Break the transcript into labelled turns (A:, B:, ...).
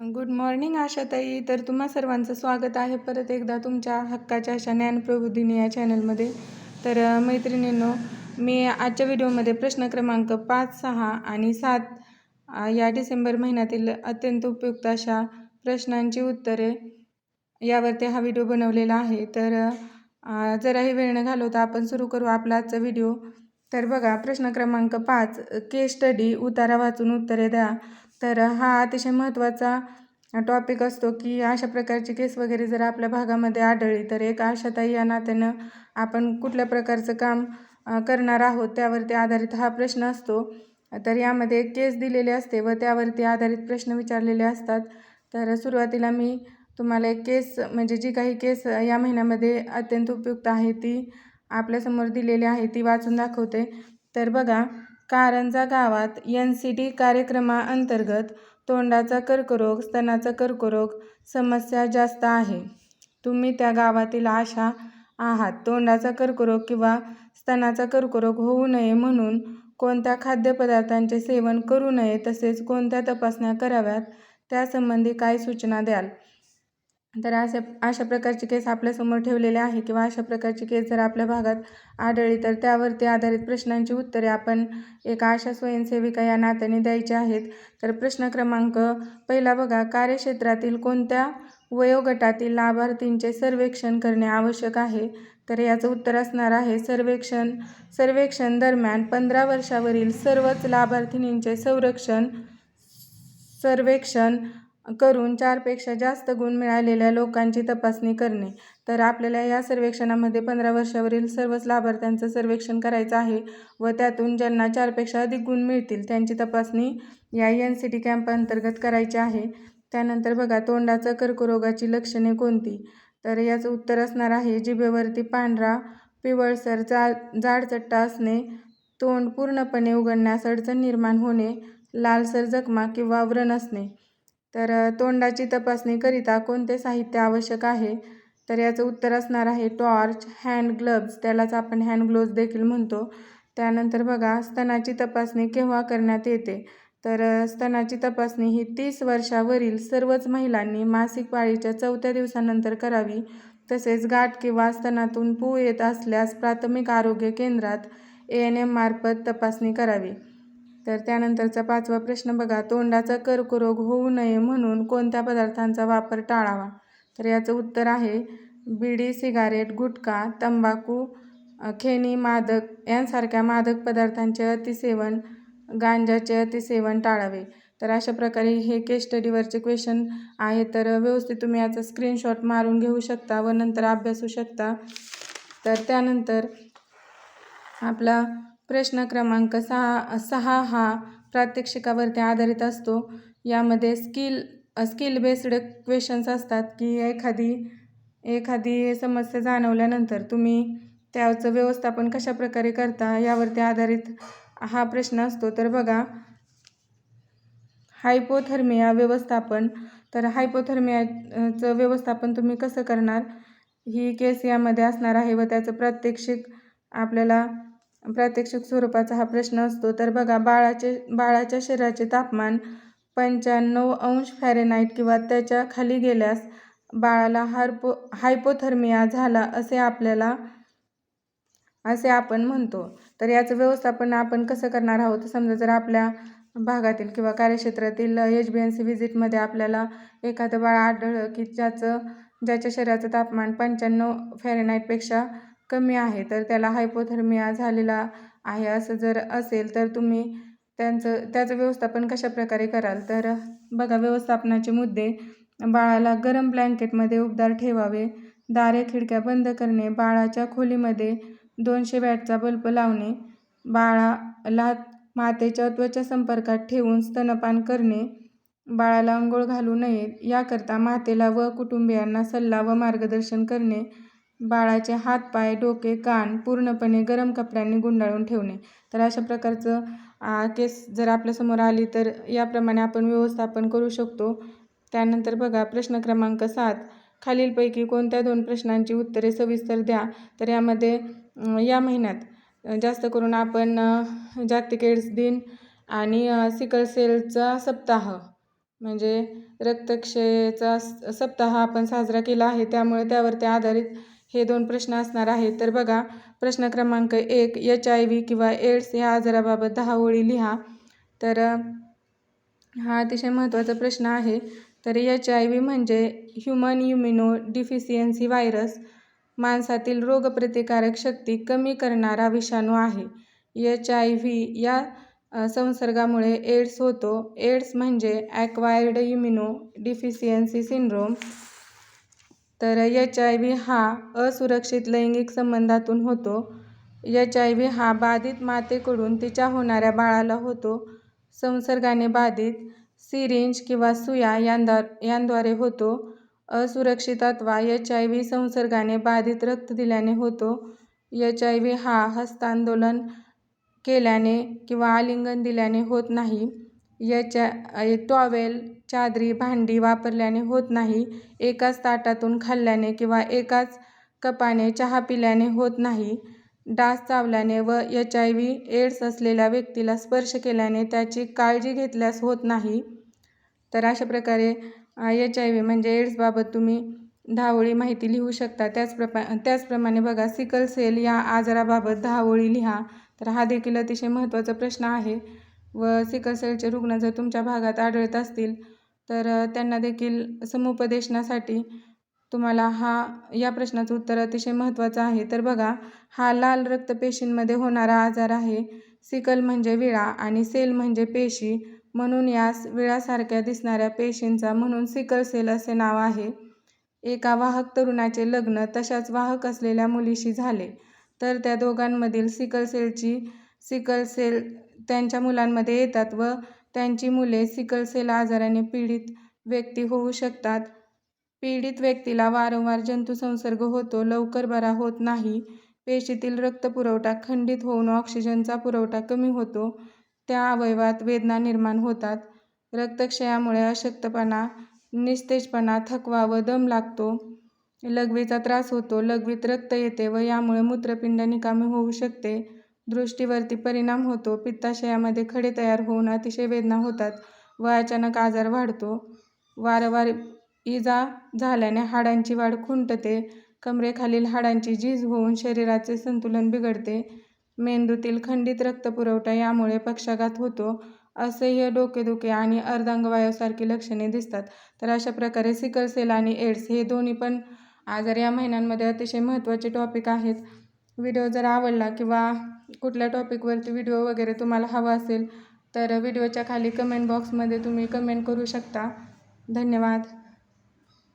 A: Good morning आशाताई. तर तुम्हा सर्वांचं स्वागत आहे परत एकदा तुमच्या हक्काच्या अशा ज्ञानप्रबोधिनी या चॅनलमध्ये तर मैत्रिणींनो मी आजच्या व्हिडिओमध्ये प्रश्न क्रमांक पाच सहा आणि सात या डिसेंबर महिन्यातील अत्यंत उपयुक्त अशा प्रश्नांची उत्तरे यावरती हा व्हिडिओ बनवलेला आहे. तर जराही वेळ न घालवता आपण सुरू करू आपला आजचा व्हिडिओ. तर बघा प्रश्न क्रमांक पाच केस स्टडी उतारा वाचून उत्तरे द्या. तर हा अतिशय महत्त्वाचा टॉपिक असतो की अशा प्रकारची केस वगैरे जर आपल्या भागामध्ये आढळली तर एक आशाताई या नात्यानं आपण कुठल्या प्रकारचं काम करणार आहोत त्यावरती आधारित हा प्रश्न असतो. तर यामध्ये एक केस दिलेली असते व त्यावरती आधारित प्रश्न विचारलेले असतात. तर सुरुवातीला मी तुम्हाला एक केस म्हणजे जी काही केस या महिन्यामध्ये अत्यंत उपयुक्त आहे ती आपल्यासमोर दिलेली आहे ती वाचून दाखवते. तर बघा कारंजा गावात एन सी टी कार्यक्रमाअंतर्गत तोंडाचा कर्करोग स्तनाचा कर्करोग समस्या जास्त आहे. तुम्ही त्या गावातील आशा आहात. तोंडाचा कर्करोग किंवा स्तनाचा कर्करोग होऊ नये म्हणून कोणत्या खाद्यपदार्थांचे सेवन करू नये तसेच कोणत्या तपासण्या कराव्यात त्यासंबंधी काय सूचना द्याल. तर अशा अशा प्रकारची केस आपल्यासमोर ठेवलेली आहे किंवा अशा प्रकारची केस जर आपल्या भागात आढळली तर त्यावरती आधारित प्रश्नांची उत्तरे आपण एका आशा स्वयंसेविका या नात्याने द्यायची आहेत. तर प्रश्न क्रमांक पहिला बघा. कार्यक्षेत्रातील कोणत्या वयोगटातील लाभार्थींचे सर्वेक्षण करणे आवश्यक आहे? तर याचं उत्तर असणार आहे सर्वेक्षण सर्वेक्षण दरम्यान पंधरा वर्षावरील सर्वच लाभार्थिनींचे संरक्षण सर्वेक्षण करून चारपेक्षा जास्त गुण मिळालेल्या लोकांची तपासणी करणे. तर आपल्याला या सर्वेक्षणामध्ये पंधरा वर्षावरील सर्वच लाभार्थ्यांचं सर्वेक्षण करायचं आहे व त्यातून ज्यांना चारपेक्षा अधिक गुण मिळतील त्यांची तपासणी या एन सी टी कॅम्प अंतर्गत करायची आहे. त्यानंतर बघा तोंडाचा कर्करोगाची लक्षणे कोणती? तर याचं उत्तर असणार आहे जिभेवरती पांढरा पिवळसर जा जाडचट्टा असणे तोंड पूर्णपणे उघडण्यास अडचण निर्माण होणे लालसर जखमा किंवा व्रण असणे. तर तोंडाची तपासणीकरिता कोणते साहित्य आवश्यक आहे? तर याचं उत्तर असणार आहे टॉर्च हँड ग्लव्ज त्यालाच आपण हँड ग्लोव्ज देखील म्हणतो. त्यानंतर बघा स्तनाची तपासणी केव्हा करण्यात येते? तर स्तनाची तपासणी ही तीस वर्षावरील सर्वच महिलांनी मासिक पाळीच्या चौथ्या दिवसानंतर करावी. तसेच गाठ किंवा स्तनातून पू येत असल्यास प्राथमिक आरोग्य केंद्रात ए एन एम मार्फत तपासणी करावी. तर त्यानंतरचा पाचवा प्रश्न बघा तोंडाचा कर्करोग होऊ नये म्हणून कोणत्या पदार्थांचा वापर टाळावा? तर याचं उत्तर आहे बिडी सिगारेट गुटखा तंबाखू खेणी खेनी मादक यांसारख्या मादक पदार्थांचे अतिसेवन गांजाचे अतिसेवन टाळावे. तर अशा प्रकारे हे केस स्टडीवरचे क्वेश्चन आहे. तर व्यवस्थित तुम्ही याचा स्क्रीनशॉट मारून घेऊ शकता व नंतर अभ्यासू शकता. तर त्यानंतर आपला प्रश्न क्रमांक सहा सहा हा प्रात्यक्षिकावरती आधारित असतो. यामध्ये स्किल स्किल बेस्ड क्वेश्चन्स असतात की एखादी एखादी समस्या जाणवल्यानंतर तुम्ही त्याचं व्यवस्थापन कशा प्रकारे करता यावरती आधारित हा प्रश्न असतो. तर बघा हायपोथर्मिया व्यवस्थापन. तर हायपोथर्मियाचं व्यवस्थापन तुम्ही कसं करणार? ही केस यामध्ये असणार आहे व त्याचं प्रात्यक्षिक आपल्याला प्रात्यक्षिक स्वरूपाचा हा प्रश्न असतो. तर बघा बाळाचे बाळाच्या शरीराचे तापमान पंच्याण्णव अंश फॅरेनाईट किंवा त्याच्याखाली गेल्यास बाळाला हार्पो हायपोथर्मिया झाला असे आपल्याला असे आपण म्हणतो. तर याचं व्यवस्थापन आपण कसं करणार आहोत? समजा जर आपल्या भागातील किंवा कार्यक्षेत्रातील एच बी एन सी व्हिजिटमध्ये आपल्याला एखादं बाळ आढळलं की ज्याचं ज्याच्या शरीराचं तापमान पंच्याण्णव फॅरेनाईटपेक्षा कमी आहे तर त्याला हायपोथर्मिया झालेला आहे असं जर असेल तर तुम्ही त्यांचं त्याचं व्यवस्थापन कशा प्रकारे कराल? तर बघा व्यवस्थापनाचे मुद्दे. बाळाला गरम ब्लँकेटमध्ये उबदार ठेवावे दारे खिडक्या बंद करणे बाळाच्या खोलीमध्ये दोनशे वॅटचा बल्ब लावणे बाळाला मातेच्या त्वचा संपर्कात ठेवून स्तनपान करणे बाळाला अंघोळ घालू नये याकरता मातेला व कुटुंबियांना सल्ला व मार्गदर्शन करणे बाळाचे हात पाय डोके कान पूर्णपणे गरम कपड्यांनी गुंडाळून ठेवणे. तर अशा प्रकारचं केस जर आपल्यासमोर आली तर याप्रमाणे आपण व्यवस्थापन करू शकतो. त्यानंतर बघा प्रश्न क्रमांक सात. खालीलपैकी कोणत्या दोन प्रश्नांची उत्तरे सविस्तर द्या. तर यामध्ये या महिन्यात जास्त करून आपण जागतिक एड्स दिन आणि सिकल सेलचा सप्ताह म्हणजे रक्तक्षयचा सप्ताह आपण साजरा केला आहे. त्यामुळे त्यावरती आधारित हे दोन प्रश्न असणार आहेत. तर बघा प्रश्न क्रमांक एक एच आय व्ही किंवा एड्स या आजाराबाबत दहा ओळी लिहा. तर हा अतिशय महत्त्वाचा प्रश्न आहे. तर एच आय व्ही म्हणजे ह्युमन युमिनो डिफिशियन्सी व्हायरस माणसातील रोगप्रतिकारक शक्ती कमी करणारा विषाणू आहे. एच आय व्ही या संसर्गामुळे एड्स होतो. एड्स म्हणजे ॲक्वायर्ड इम्युनो डिफिशियन्सी सिंड्रोम तर एच आय व्ही हा असुरक्षित लैंगिक संबंधातून होतो. एच आय व्ही हा बाधित मातेकडून तिच्या होणाऱ्या बाळाला होतो. संसर्गाने बाधित सिरिंज किंवा सुया यांदा यांद्वारे होतो. असुरक्षित अथवा एच आय व्ही संसर्गाने बाधित रक्त दिल्याने होतो. एच आय व्ही हा हस्तांदोलन केल्याने किंवा आलिंगन दिल्याने होत नाही. याच्या टॉवेल चादरी भांडी वापरल्याने होत नाही. एकाच ताटातून खाल्ल्याने किंवा एकाच कपाने चहा पिल्याने होत नाही. डास चावल्याने व एच आय व्ही एड्स असलेल्या व्यक्तीला स्पर्श केल्याने त्याची काळजी घेतल्यास होत नाही. तर अशा प्रकारे एच आय व्ही म्हणजे एड्सबाबत तुम्ही धावळी माहिती लिहू शकता. त्याचप्रमा त्याचप्रमाणे बघा सिकल सेल या आजाराबाबत धावळी लिहा. तर हा देखील अतिशय महत्त्वाचा प्रश्न आहे. व सिकल सेलचे रुग्ण जर तुमच्या भागात आढळत असतील तर त्यांना देखील समुपदेशनासाठी तुम्हाला हा या प्रश्नाचं उत्तर अतिशय महत्त्वाचं आहे. तर बघा हा लाल रक्तपेशींमध्ये होणारा आजार आहे. सिकल म्हणजे विळा आणि सेल म्हणजे पेशी. म्हणून यास विळासारख्या दिसणाऱ्या पेशींचा म्हणून सिकल सेल असे नाव आहे. एका वाहक तरुणाचे लग्न तशाच वाहक असलेल्या मुलीशी झाले. तर त्या दोघांमधील सिकल सेलची सिकल सेल त्यांच्या मुलांमध्ये येतात व त्यांची मुले सिकलसेल आजाराने पीडित व्यक्ती होऊ शकतात. पीडित व्यक्तीला वारंवार जंतुसंसर्ग होतो लवकर बरा होत नाही. पेशीतील रक्तपुरवठा खंडित होऊन ऑक्सिजनचा पुरवठा कमी होतो. त्या अवयवात वेदना निर्माण होतात. रक्तक्षयामुळे अशक्तपणा निस्तेजपणा थकवा व दम लागतो. लघवीचा त्रास होतो. लघवीत रक्त येते व यामुळे मूत्रपिंड निकामी होऊ शकते. दृष्टीवरती परिणाम होतो. पित्ताशयामध्ये खडे तयार होऊन अतिशय वेदना होतात व अचानक आजार वाढतो. वारंवार इजा झाल्याने हाडांची वाढ खुंटते. कमरेखालील हाडांची झीज होऊन शरीराचे संतुलन बिघडते. मेंदूतील खंडित रक्तपुरवठा यामुळे पक्षाघात होतो. असह्य डोकेदुखे आणि अर्धांगवायूसारखी लक्षणे दिसतात. तर अशा प्रकारे सिकल सेल आणि एड्स हे दोन्ही पण आजार या महिन्यांमध्ये अतिशय महत्त्वाचे टॉपिक आहेत. व्हिडिओ जर आवडला किंवा कुठल्या टॉपिकवरती व्हिडिओ वगैरे तुम्हाला हवा असेल तर व्हिडिओच्या खाली कमेंट बॉक्समध्ये तुम्ही कमेंट करू शकता. धन्यवाद.